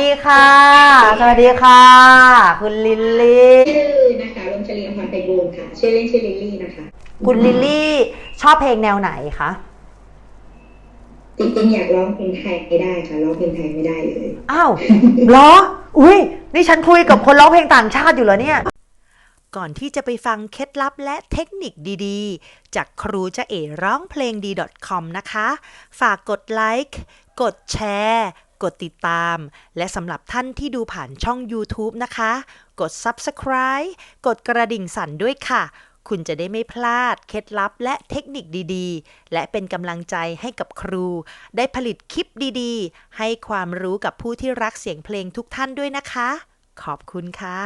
ดีค่ะ สวัสดีค่ะ คุณลิลลี่ ชื่อนะคะลมชลีอภรไพบูลย์ค่ะ ชื่อเล่นชื่อลิลลี่นะคะ คุณลิลลี่ชอบเพลงแนวไหนคะ จริงๆอยากร้องเพลงไทยไม่ได้ค่ะ ร้องเพลงไทยไม่ได้เลย อ้าวเหรอ อุ้ยนี่ฉันคุยกับคนร้องเพลงต่างชาติอยู่เหรอเนี่ย ก่อนที่จะไปฟังเคล็ดลับและเทคนิคดีๆ จากครูจะเอ๋ร้องเพลงดี .com นะคะ ฝากกดไลค์ กดแชร์ กดติดตาม และสำหรับท่านที่ดูผ่านช่อง YouTube นะคะ กด Subscribe กดกระดิ่งสั่นด้วยค่ะ คุณจะได้ไม่พลาด เคล็ดลับและเทคนิคดีๆ และเป็นกำลังใจให้กับครู ได้ผลิตคลิปดีๆ ให้ความรู้กับผู้ที่รักเสียงเพลงทุกท่านด้วยนะคะ ขอบคุณค่ะ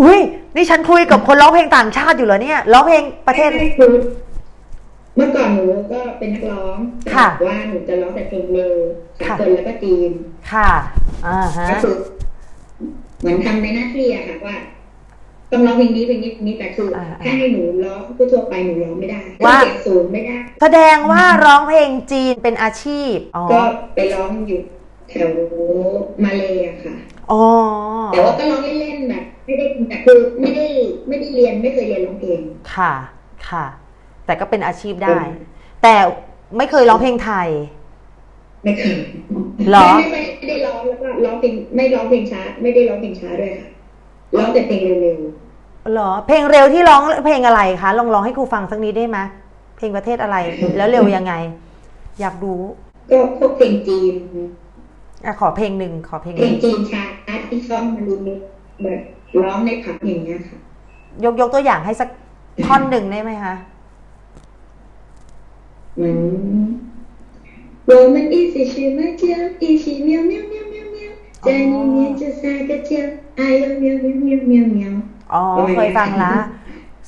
อุ้ยนี่ฉันคุยกับคนร้องเพลงต่างชาติอยู่เหรอเนี่ยร้องเพลงประเทศไม่คือเมื่อก่อนหนูก็เป็นนักร้องแต่ค่ะแบบว่าหนูจะร้องแต่เพลงเร็วสาค่ะกลแล้วก็จีน ค่ะอ่าฮะก็คือเหมือนทำในหน้าที่อะค่ะว่าต้องร้องเพลงนี้เพลงนี้เพลงนี้แต่คืออาถ้าให้หนูร้องทั่วๆไปหนูร้องไม่ได้ว่าเสียงสูงไม่ได้ แสดงว่าร้องเพลงจีนเป็นอาชีพอ๋อก็ไปร้องอยู่แถวมาเลยอะค่ะอ๋อแต่ว่าก็ร้องเล่นๆแบบไม่ได้แต่คือไม่ได้ไม่ได้เรียนไม่เคยเรียนร้องเพลงค่ะค่ะ แต่ก็เป็นอาชีพได้ แต่ไม่เคยร้องเพลงไทย ไม่เคยเหรอไม่ไม่ไม่ได้ร้องแล้วก็ร้องเพลงไม่ร้องเพลงช้า ไม่ได้ร้องเพลงช้าด้วยค่ะร้องแต่เพลงเร็วเหรอ เพลงเร็วที่ร้องเพลงอะไรคะลองร้องให้ครูฟังสักนิดได้ไหมเพลงประเทศอะไร แล้วเร็วยังไง อยากรู้ๆก็พวกเพลงจีนอะขอเพลงหนึ่งขอเพลงเพหลนึ่งงจีนช้าที่ซ้อมมันรูมิกแบบร้องในผับอย่างเงี้ยค่ะ ยกยกตัวอย่างให้สักท่อนหนึ่งได้ไหมคะ เหมือน我们一起去买酒，一起喵喵喵喵喵，在里面就撒个娇，哎呦喵喵喵喵喵。 อ๋อ โอ้ย เคยฟังละ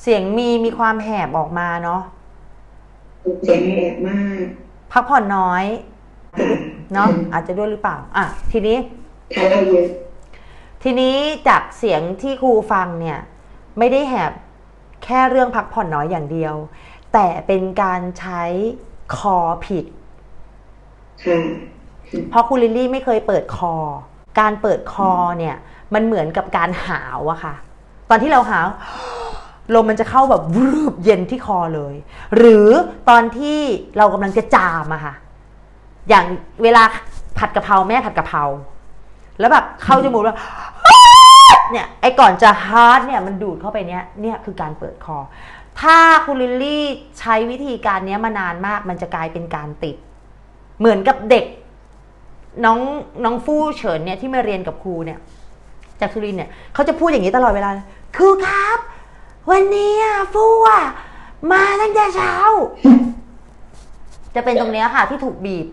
เสียงมีมีความแหบออกมาเนาะ เสียงแหบมาก พักผ่อนน้อย ค่ะ เนาะ อาจจะด้วยหรือเปล่า อ่ะ ทีนี้ ทานเราเยอะ ทีนี้จากเสียงที่ครูฟังเนี่ย ไม่ได้แหบแค่เรื่องพักผ่อนน้อยอย่างเดียว แต่เป็นการใช้ คอผิดค่ะเพราะครูลิลลี่ไม่เคยเปิดคอ การเปิดคอเนี่ย มันเหมือนกับการหาวอะค่ะ ตอนที่เราหาวลมมันจะเข้าแบบวืบเย็นที่คอเลย หรือตอนที่เรากำลังจะจามอะค่ะ อย่างเวลาผัดกะเพราแม่ผัดกะเพราแล้วแบบเข้าจมูกแล้วเนี่ยไอ้ก่อนจะฮาร์ดเนี่ยมันดูดเข้าไปเนี้ยเนี่ยคือการเปิดคอ ถ้าคุณลิลลี่ใช้วิธีการนี้มานานมาก มันจะกลายเป็นการติด เหมือนกับเด็ก น้องน้องฟู่เฉินเนี่ยที่มาเรียนกับครูเนี่ย จากสุรินเนี่ยเขาจะพูดอย่างนี้ตลอดเวลาครูครับ วันนี้ฟู่อะมาตั้งแต่เช้า จะเป็นตรงนี้ค่ะที่ถูกบีบ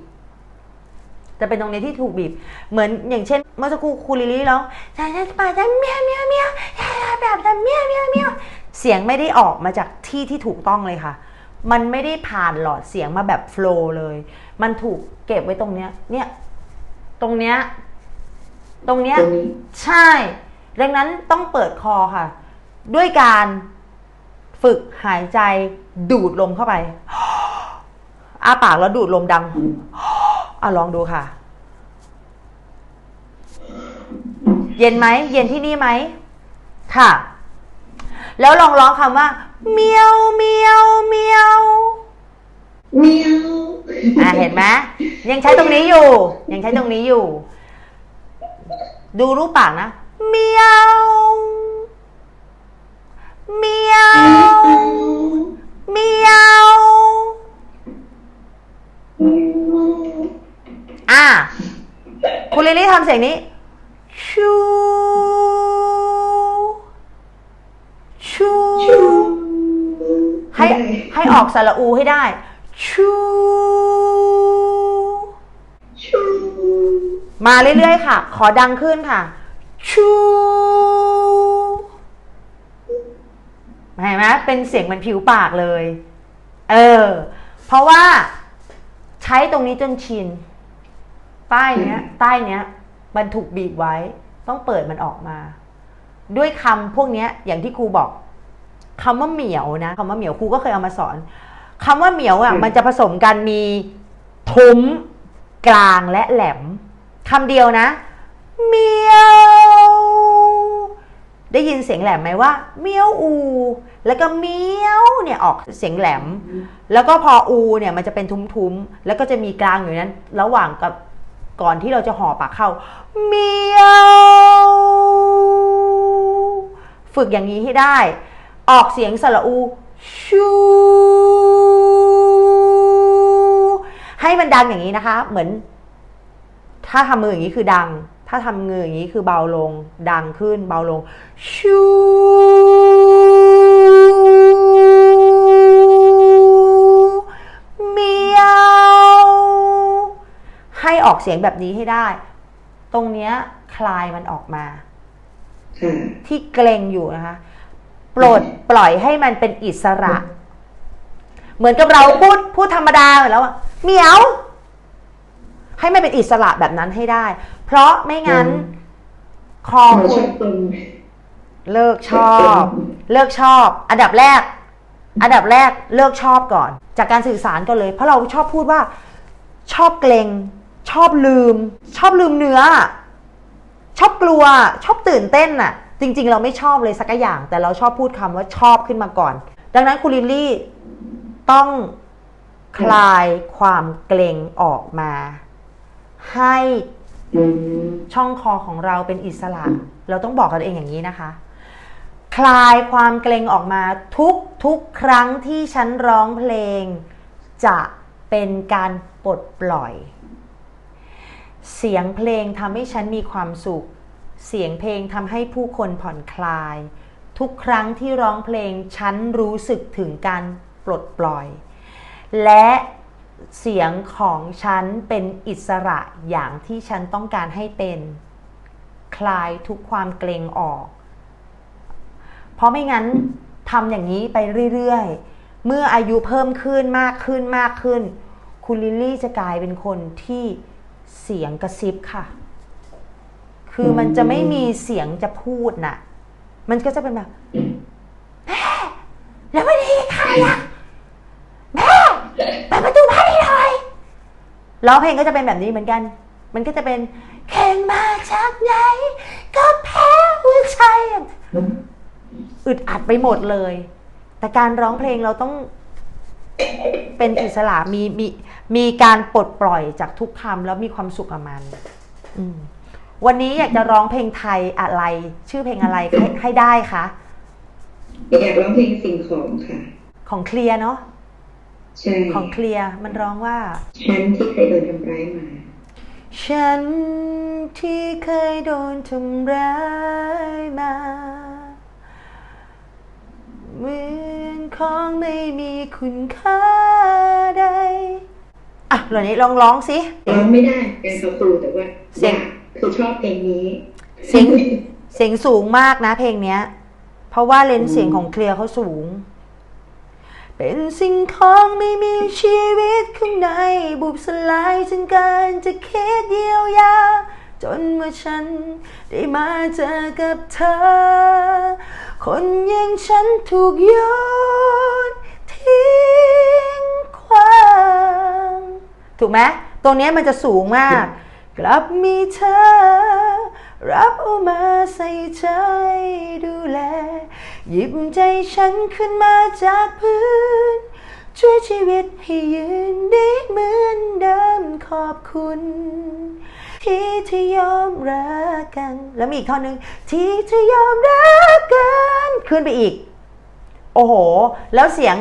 จะเป็นตรงนี้ที่ถูกบีบ เหมือนอย่างเช่น เมื่อสักครู่ครูลิลลี่ร้องฉันจะไปจะเมียวเมียวเมียวแบบจะเมียวเมียวเมียว เสียงไม่ได้ออกมาจากที่ที่ถูกต้องเลยค่ะ มันไม่ได้ผ่านหลอดเสียงมาแบบโฟล์เลย มันถูกเก็บไว้ตรงเนี้ย เนี่ย ตรงเนี้ย ตรงเนี้ยตรงนี้ใช่ ดังนั้นต้องเปิดคอค่ะ ด้วยการฝึกหายใจดูดลมเข้าไป อ้าปากแล้วดูดลมดัง อะลองดูค่ะ เย็นไหม เย็นที่นี่ไหม ค่ะ แล้วลองร้องคำว่าเมียวเมียวเมียวเมียวอะเห็นไหมยังใช้ตรงนี้อยู่ ยังใช้ตรงนี้อยู่ ดูรูปปากนะเมียวเมียวเมียวอะคุณลิลลี่ทำเสียงนี้ สระอูให้ได้ ชูชูมาเรื่อยๆค่ะ ขอดังขึ้นค่ะ ชูเห็นไหมเป็นเสียงมันผิวปากเลย เออ เพราะว่าใช้ตรงนี้จนชิน ใต้เนี้ย ใต้เนี้ย มันถูกบีบไว้ ต้องเปิดมันออกมา ด้วยคำพวกนี้อย่างที่ครูบอก คำว่าเหมียวนะคำว่าเหมียวครูก็เคยเอามาสอนคำว่าเหมียวอะมันจะผสมกันมีทุ้มกลางและแหลมคำเดียวนะเมียวได้ยินเสียงแหลมไหมว่าเมียวอู แล้วก็เมียวเนี่ยออกเสียงแหลม แล้วก็พออูเนี่ยมันจะเป็นทุ้มๆแล้วก็จะมีกลางอยู่นั้น ระหว่างกับก่อนที่เราจะห่อปากเข้าเมียว ฝึกอย่างนี้ให้ได้ ออกเสียงสระอูชูให้มันดังอย่างนี้นะคะ เหมือน ถ้าทำมืออย่างนี้คือดัง ถ้าทำมืออย่างนี้คือเบาลง ดังขึ้นเบาลงชูเมียวให้ออกเสียงแบบนี้ให้ได้ ตรงเนี้ยคลายมันออกมาค่ะที่เกรงอยู่นะคะ ปลดปล่อยให้มันเป็นอิสระ เหมือนกับเราพูดพูดธรรมดาเหมือนแล้วอะเหมียว ให้มันเป็นอิสระแบบนั้นให้ได้ เพราะไม่งั้นคอเราคุชณอบตรงเลิกชอบ เลิกชอบ อันดับแรก อันดับแรกเลิกชอบก่อน จากการสื่อสารก็เลย เพราะเราชอบพูดว่า ชอบเกรงชอบลืม ชอบลืมเนื้อ ชอบกลัว ชอบตื่นเต้นน่ะ จริง ๆ เราไม่ชอบเลยสักอย่าง แต่เราชอบพูดคำว่าชอบขึ้นมาก่อน ดังนั้นคุณลิลลี่ต้องคลายความเกรงออกมา ให้ช่องคอของเราเป็นอิสระ เราต้องบอกกันเองอย่างนี้นะคะ คลายความเกรงออกมาทุกทุกครั้งที่ฉันร้องเพลง จะเป็นการปลดปล่อย เสียงเพลงทำให้ฉันมีความสุข เสียงเพลงทำให้ผู้คนผ่อนคลาย ทุกครั้งที่ร้องเพลงฉันรู้สึกถึงการปลดปล่อย และเสียงของฉันเป็นอิสระอย่างที่ฉันต้องการให้เป็น คลายทุกความเกรงออก เพราะไม่งั้นทำอย่างนี้ไปเรื่อยๆ เมื่ออายุเพิ่มขึ้นมากขึ้นมากขึ้น คุณลิลลี่จะกลายเป็นคนที่เสียงกระซิบค่ะ คือมันจะไม่มีเสียงจะพูดน่ะ มันก็จะเป็นแบบแม่แล้วไม่ได้ใครอะแม่เปิดประตูบ้านให้หน่อยร้องเพลงก็จะเป็นแบบนี้เหมือนกัน มันก็จะเป็นเข่งมาจากไหนก็แพ้หัวใจอึดอัดไปหมดเลย แต่การร้องเพลงเราต้องเป็นอิสระมีมีมีการปลดปล่อยจากทุกคำแล้วมีความสุขกับมัน อืม วันนี้อยากจะร้องเพลงไทยอะไร ชื่อเพลงอะไรให้ให้ได้คะอยากร้องเพลงสิ่งของค่ะ ของเคลียร์เนาะใช่ของเคลียร์มันร้องว่า ฉันที่เคยโดนทำร้ายมา ฉันที่เคยโดนทำร้ายมาเหมือนของไม่มีคุณค่าใดอะเหล่านี้ลองร้องสิร้องไม่ได้เป็นเขาครูแต่ว่าเสียง อยากคือชอบเพลงนี้ เสียงเสียงสูงมากนะเพลงเนี้ย เพราะว่าเลนส์เสียงของเคลียร์เขาสูง เป็นสิ่งของไม่มีชีวิตข้างใน บุบสลายจนเกินจะคิดเยียวยา จนเมื่อฉันได้มาเจอกับเธอ คนอย่างฉันถูกโยนทิ้งความถูกไหมตรงเนี้ยมันจะสูงมาก กลับมีเธอ รับเอามาใส่ใจดูแล หยิบใจฉันขึ้นมาจากพื้น ช่วยชีวิตให้ยืนได้เหมือนเดิมขอบคุณ ที่เธอยอมรักกัน แล้วมีอีกท่อนหนึ่งที่เธอยอมรักกันขึ้นไปอีก โอ้โห แล้วเสียง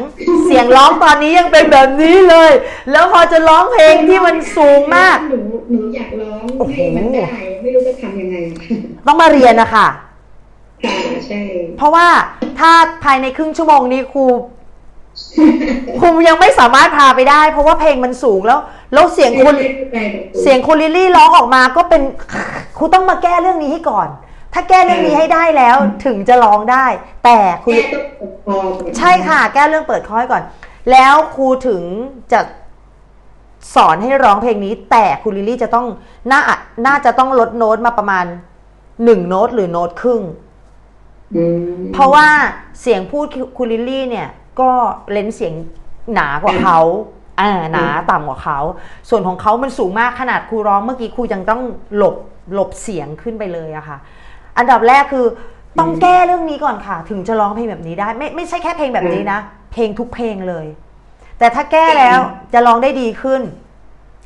เสียงร้องตอนนี้ยังเป็นแบบนี้เลย แล้วพอจะร้องเพลงที่มันสูงมาก หนูหนูอยากร้องโอ้โห ให้มันได้ ไม่รู้จะทำยังไงต้องมาเรียนนะคะ ค่ะใช่ เพราะว่าถ้าภายในครึ่งชั่วโมงนี้ครูครูยังไม่สามารถพาไปได้ เพราะว่าเพลงมันสูงแล้วแล้วเสียงคุณ เสียงคุณลิลลี่ร้องออกมาก็เป็น ครูต้องมาแก้เรื่องนี้ให้ก่อน ถ้าแก้เรื่องนี้ให้ได้แล้วถึงจะร้องได้ แต่คุณแค่ต้องปกครองใช่ค่ะ แก้เรื่องเปิดคอให้ก่อน แล้วครูถึงจะสอนให้ร้องเพลงนี้ แต่คุณลิลลี่จะต้องน่าน่าจะต้องลดโน้ตมาประมาณหนึ่งโน้ตหรือโน้ตครึ่ง อืมเพราะว่าเสียงพูดคุณลิลลี่เนี่ยก็เลนส์เสียงหนากว่าเขาอ่าหนาต่ำกว่าเขา ส่วนของเขามันสูงมากขนาดครูร้องเมื่อกี้ครูยังต้องหลบหลบเสียงขึ้นไปเลยอะค่ะ อันดับแรกคือต้องแก้เรื่องนี้ก่อนค่ะ ถึงจะร้องเพลงแบบนี้ได้ ไม่ไม่ใช่แค่เพลงแบบนี้นะ เพลงทุกเพลงเลย แต่ถ้าแก้แล้วจะร้องได้ดีขึ้น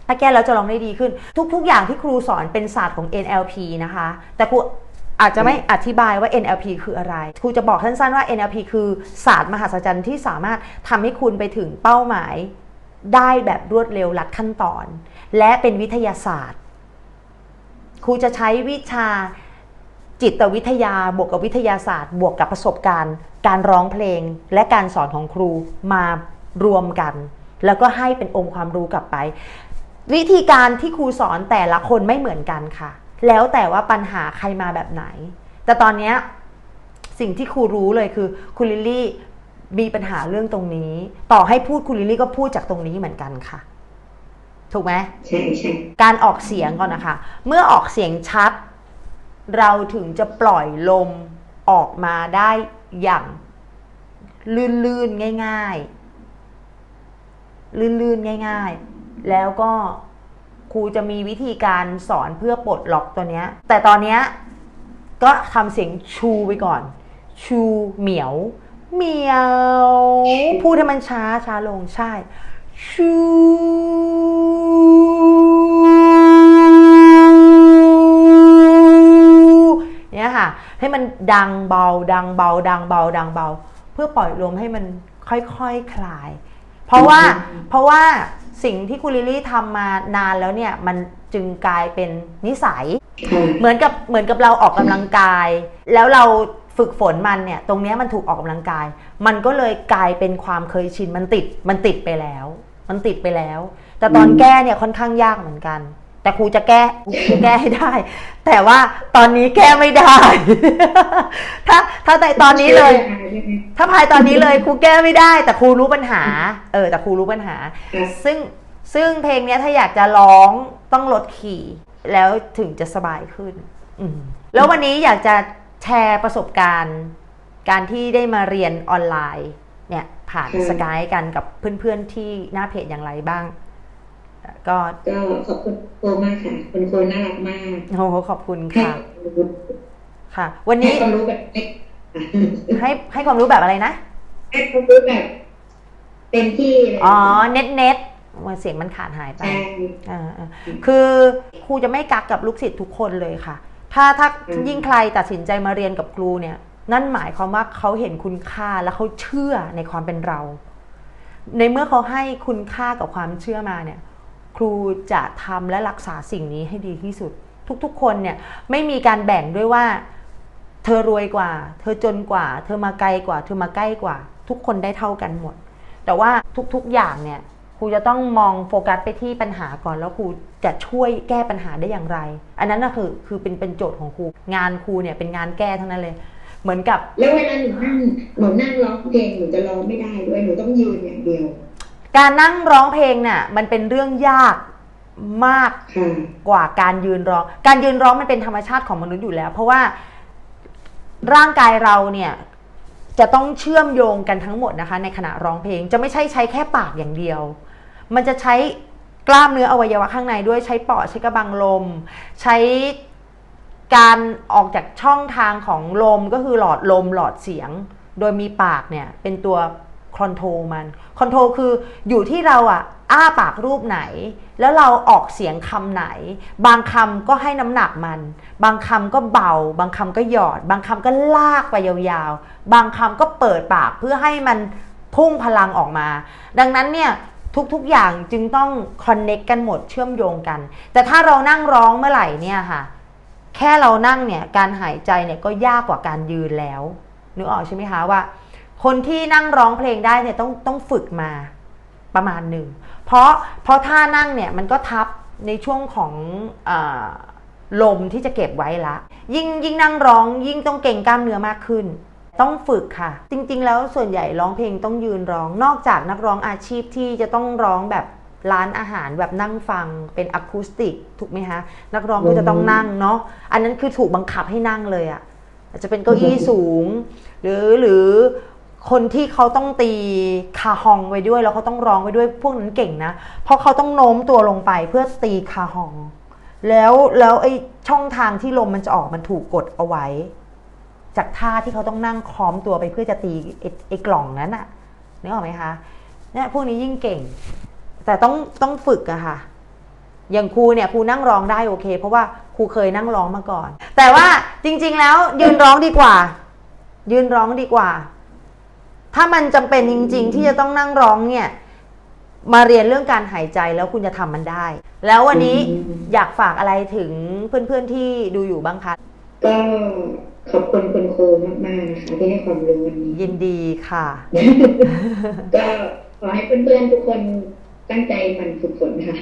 ถ้าแก้แล้วจะร้องได้ดีขึ้น ทุก ๆ อย่างที่ครูสอนเป็นศาสตร์ของ NLP นะคะ แต่ครูอาจจะไม่อธิบายว่า NLP คืออะไร ครูจะบอกสั้นๆว่า NLP คือศาสตร์มหัศจรรย์ที่สามารถทำให้คุณไปถึงเป้าหมายได้แบบรวดเร็วลัดขั้นตอน และเป็นวิทยาศาสตร์ ครูจะใช้วิชา จิตวิทยาบวกกับวิทยาศาสตร์ บวกกับประสบการณ์ การร้องเพลงและการสอนของครูมารวมกัน แล้วก็ให้เป็นองค์ความรู้กลับไป วิธีการที่ครูสอนแต่ละคนไม่เหมือนกันค่ะ แล้วแต่ว่าปัญหาใครมาแบบไหน แต่ตอนเนี้ยสิ่งที่ครูรู้เลยคือคุณลิลลี่มีปัญหาเรื่องตรงนี้ ต่อให้พูดคุณลิลลี่ก็พูดจากตรงนี้เหมือนกันค่ะ ถูกไหมใช่ใช่การออกเสียงก่อนนะคะ เมื่อออกเสียงชัด เราถึงจะปล่อยลมออกมาได้อย่างลื่นๆง่าย ๆ ลื่นๆง่าย ๆ แล้วก็ครูจะมีวิธีการสอนเพื่อปลดล็อกตัวเนี้ย แต่ตอนเนี้ยก็ทำเสียงชูไปก่อน ชูเหมียวเหมียวพูดให้มันช้าช้าลงใช่ ชู ให้มันดังเบา ดังเบา ดังเบา ดังเบา เพื่อปล่อยลมให้มันค่อยๆคคลาย เพราะว่าเพราะว่าสิ่งที่คุณลิลลี่ทำมานานแล้วเนี่ยมันจึงกลายเป็นนิสัย เหมือนกับเหมือนกับเราออกกำลังกาย แล้วเราฝึกฝนมันเนี่ย ตรงนี้มันถูกออกกำลังกาย มันก็เลยกลายเป็นความเคยชินมันติดมันติดไปแล้ว มันติดไปแล้ว แต่ตอนแก้เนี่ยค่อนข้างยากเหมือนกัน แต่ครูจะแก้ครูแก้ให้ได้ แต่ว่าตอนนี้แก้ไม่ได้ ถ้าถ้าแต่ตอนนี้เลย ถ้าภายตอนนี้เลยครูแก้ไม่ได้ แต่ครูรู้ปัญหา เออ แต่ครูรู้ปัญหาค่ะซึ่งซึ่งเพลงเนี้ยถ้าอยากจะร้องต้องลดขี่ แล้วถึงจะสบายขึ้นอืมแล้ววันนี้อยากจะแชร์ประสบการณ์ การที่ได้มาเรียนออนไลน์ เนี่ยผ่านอืมสกายกันกับเพื่อนๆที่หน้าเพจอย่างไรบ้าง ก็ก็ขอบคุณโคมากค่ะคุณโคน่ารักมากโอ้โหขอบคุณให้ค่ะความรู้ค่ะ วันให้นี้ความรู้แบบเล็กให้ให้ความรู้แบบอะไรนะให้ความรู้แบบเต็มที่เลยอ๋อเน็ตเน็ตมันเสียงมันขาดหายไปใช่อ่าอ่าคือครูจะไม่กักกับลูกศิษย์ทุกคนเลยค่ะ ถ้าถ้าอืมยิ่งใครตัดสินใจมาเรียนกับครูเนี่ย นั่นหมายความว่าเขาเห็นคุณค่าและเขาเชื่อในความเป็นเรา ในเมื่อเขาให้คุณค่ากับความเชื่อมาเนี่ย ครูจะทำและรักษาสิ่งนี้ให้ดีที่สุด ทุกๆ คนเนี่ยไม่มีการแบ่งด้วยว่า เธอรวยกว่า เธอจนกว่า เธอมาไกลกว่า เธอมาใกล้กว่า ทุกคนได้เท่ากันหมด แต่ว่าทุกๆอย่างเนี่ยครูจะต้องมองโฟกัสไปที่ปัญหาก่อนแล้วครูจะช่วยแก้ปัญหาได้อย่างไร อันนั้นน่ะคือคือเป็นเป็นโจทย์ของครูงานครูเนี่ยเป็นงานแก้ทั้งนั้นเลย เหมือนกับ แล้วเวลาหนูนั่งหนูนั่งร้องเพลงหนูจะร้องไม่ได้ด้วยหนูต้องยืนอย่างเดียว การนั่งร้องเพลงน่ะมันเป็นเรื่องยากมากค่ะกว่าการยืนร้อง การยืนร้องมันเป็นธรรมชาติของมนุษย์อยู่แล้ว เพราะว่าร่างกายเราเนี่ยจะต้องเชื่อมโยงกันทั้งหมดนะคะ ในขณะร้องเพลงจะไม่ใช่ใช้แค่ปากอย่างเดียว มันจะใช้กล้ามเนื้ออวัยวะข้างในด้วยใช้ปอดใช้กระบังลม ใช้การออกจากช่องทางของลมก็คือหลอดลมหลอดเสียง โดยมีปากเนี่ยเป็นตัว คอนโทรมันคอนโทรคืออยู่ที่เราอะอ้าปากรูปไหน แล้วเราออกเสียงคำไหน บางคำก็ให้น้ำหนักมัน บางคำก็เบา บางคำก็หยอด บางคำก็ลากไปยาวๆ บางคำก็เปิดปากเพื่อให้มันพุ่งพลังออกมา ดังนั้นเนี่ยทุกๆอย่างจึงต้องคอนเน็กกันหมดเชื่อมโยงกัน แต่ถ้าเรานั่งร้องเมื่อไหร่เนี่ยค่ะ แค่เรานั่งเนี่ยการหายใจเนี่ยก็ยากกว่าการยืนแล้วนึกออกใช่ไหมคะว่า คนที่นั่งร้องเพลงได้เนี่ยต้องต้องฝึกมาประมาณหนึ่ง เพราะเพราะท่านั่งเนี่ยมันก็ทับในช่วงของอลมที่จะเก็บไว้ละ ยิ่งยิ่งนั่งร้องยิ่งต้องเก่งกล้ามเนื้อมากขึ้น ต้องฝึกค่ะ จริง ๆ แล้วส่วนใหญ่ร้องเพลงต้องยืนร้อง นอกจากนักร้องอาชีพที่จะต้องร้องแบบร้านอาหารแบบนั่งฟังเป็นอะคูสติกถูกไหมคะนักร้องก็จะต้องนั่งเนาะอันนั้นคือถูกบังคับให้นั่งเลยอะอาจจะเป็นเก้าอี้สูง หรือหรือ คนที่เขาต้องตีคาฮองไว้ด้วย แล้วเขาต้องร้องไว้ด้วยพวกนั้นเก่งนะ เพราะเขาต้องโน้มตัวลงไปเพื่อตีคาฮอง แล้วแล้วไอ้ช่องทางที่ลมมันจะออกมันถูกกดเอาไว้ จากท่าที่เขาต้องนั่งค้อมตัวไปเพื่อจะตีไอ้ไอ้กล่องนั้นอะนึกออกไหมคะเนี่ยพวกนี้ยิ่งเก่ง แต่ต้องต้องฝึกอะค่ะ อย่างครูเนี่ยครูนั่งร้องได้โอเค เพราะว่าครูเคยนั่งร้องมาก่อน แต่ว่าจริง ๆ แล้วยืนร้องดีกว่า ยืนร้องดีกว่า ถ้ามันจำเป็นจริง ๆ ที่จะต้องนั่งร้องเนี่ย มาเรียนเรื่องการหายใจแล้วคุณจะทำมันได้ แล้ววันนี้อืมอยากฝากอะไรถึงเพื่อนๆที่ดูอยู่บ้างคะก็ขอบคุณคุณครูมากๆนะคะที่ให้ความรู้วันนี้ยินดีค่ะ ก็ขอให้เพื่อนๆทุกคนตั้งใจหมันฝึกฝนค่ะ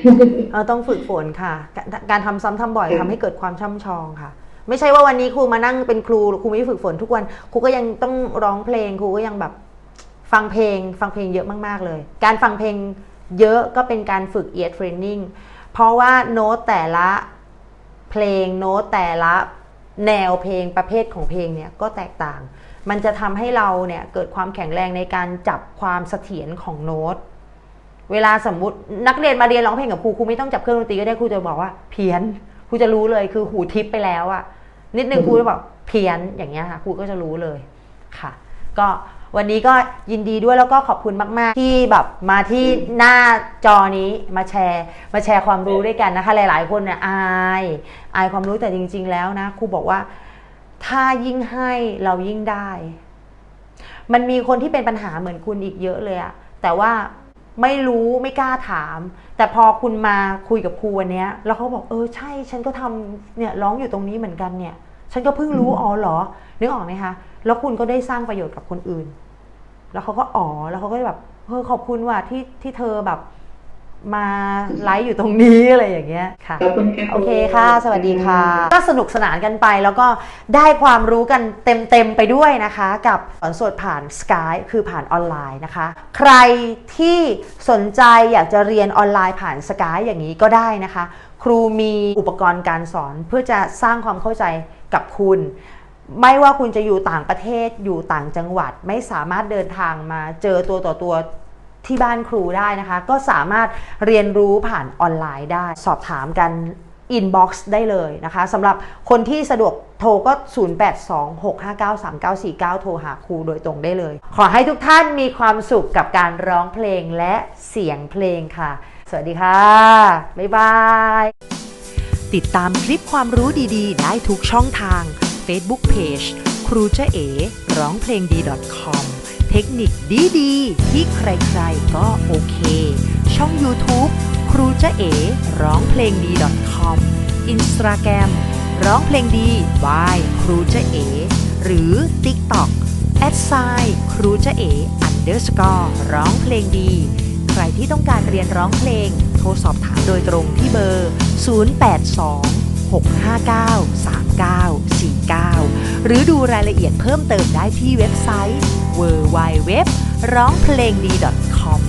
เราต้องฝึกฝนค่ะ การการทำซ้ำทำบ่อยอืมทำให้เกิดความช่ำชองค่ะ ไม่ใช่ว่าวันนี้ครูมานั่งเป็นครูครูไม่ฝึกฝนทุกวันครูก็ยังต้องร้องเพลงครูก็ยังแบบ ฟังเพลงฟังเพลงเยอะมาก ๆ เลย การฟังเพลงเยอะก็เป็นการฝึก ear training เพราะว่าโน้ตแต่ละเพลงโน้ตแต่ละแนวเพลงประเภทของเพลงเนี่ยก็แตกต่าง มันจะทำให้เราเนี่ยเกิดความแข็งแรงในการจับความเสถียรของโน้ต เวลาสมมตินักเรียนมาเรียนร้องเพลงกับครูครูไม่ต้องจับเครื่องดนตรีก็ได้ครูจะบอกว่าเพี้ยนครูจะรู้เลยคือหูทิพไปแล้วอะนิดนึงครูจะบอกเพี้ยนอย่างเงี้ยค่ะครูก็จะรู้เลยค่ะ ก็ วันนี้ก็ยินดีด้วยแล้วก็ขอบคุณมาก ๆ ที่แบบมาที่หน้าจอนี้มาแชร์ มาแชร์ความรู้ด้วยกันนะคะ หลาย ๆ คนเนี่ยอายอายความรู้แต่จริง ๆ แล้วนะครูบอกว่า ถ้ายิ่งให้เรายิ่งได้ มันมีคนที่เป็นปัญหาเหมือนคุณอีกเยอะเลยอะแต่ว่าไม่รู้ไม่กล้าถาม แต่พอคุณมาคุยกับครูวันนี้แล้วเขาบอกเออใช่ ฉันก็ทำเนี่ยร้องอยู่ตรงนี้เหมือนกันเนี่ย ฉันก็เพิ่งรู้อ๋อเหรอนึกออกไหมคะ แล้วคุณก็ได้สร้างประโยชน์กับคนอื่น แล้วเขาก็อ๋อ แล้วเขาก็แบบเออขอบคุณว่ะที่ที่เธอแบบมาไลฟ์อยู่ตรงนี้อะไรอย่างเงี้ยค่ะขอบคุณค่ะโอเคค่ะ สวัสดีค่ะ ก็สนุกสนานกันไปแล้วก็ได้ความรู้กันเต็ม ๆ ไปด้วยนะคะ กับสอนสดผ่าน Skype คือผ่านออนไลน์นะคะ ใครที่สนใจอยากจะเรียนออนไลน์ผ่าน Skype อย่างนี้ก็ได้นะคะ ครูมีอุปกรณ์การสอนเพื่อจะสร้างความเข้าใจกับคุณ ไม่ว่าคุณจะอยู่ต่างประเทศอยู่ต่างจังหวัด ไม่สามารถเดินทางมาเจอตัวต่อตัวที่บ้านครูได้นะคะ ก็สามารถเรียนรู้ผ่านออนไลน์ได้ สอบถามกัน inbox ได้เลยนะคะสำหรับคนที่สะดวกโทรก็ 0826593949 โทรหาครูโดยตรงได้เลย ขอให้ทุกท่านมีความสุขกับการร้องเพลงและเสียงเพลงค่ะ สวัสดีค่ะ บ๊ายบาย ติดตามคลิปความรู้ดีๆ ได้ทุกช่องทาง Facebook Page ครูเจ๊เอ๋ร้องเพลงดี .com เทคนิคดีๆ ที่ใครๆก็โอเค ช่อง YouTube ครูเจ๊เอ๋ร้องเพลงดี .com Instagram ร้องเพลงดี by ครูเจ๊เอ๋หรือ TikTok แอดไซครูเจ๊เอ๋ underscore ร้องเพลงดี ใครที่ต้องการเรียนร้องเพลง โทรสอบถามโดยตรงที่เบอร์ 082 659 3949 หรือดูรายละเอียดเพิ่มเติมได้ที่เว็บไซต์ www ร้องเพลงดี .com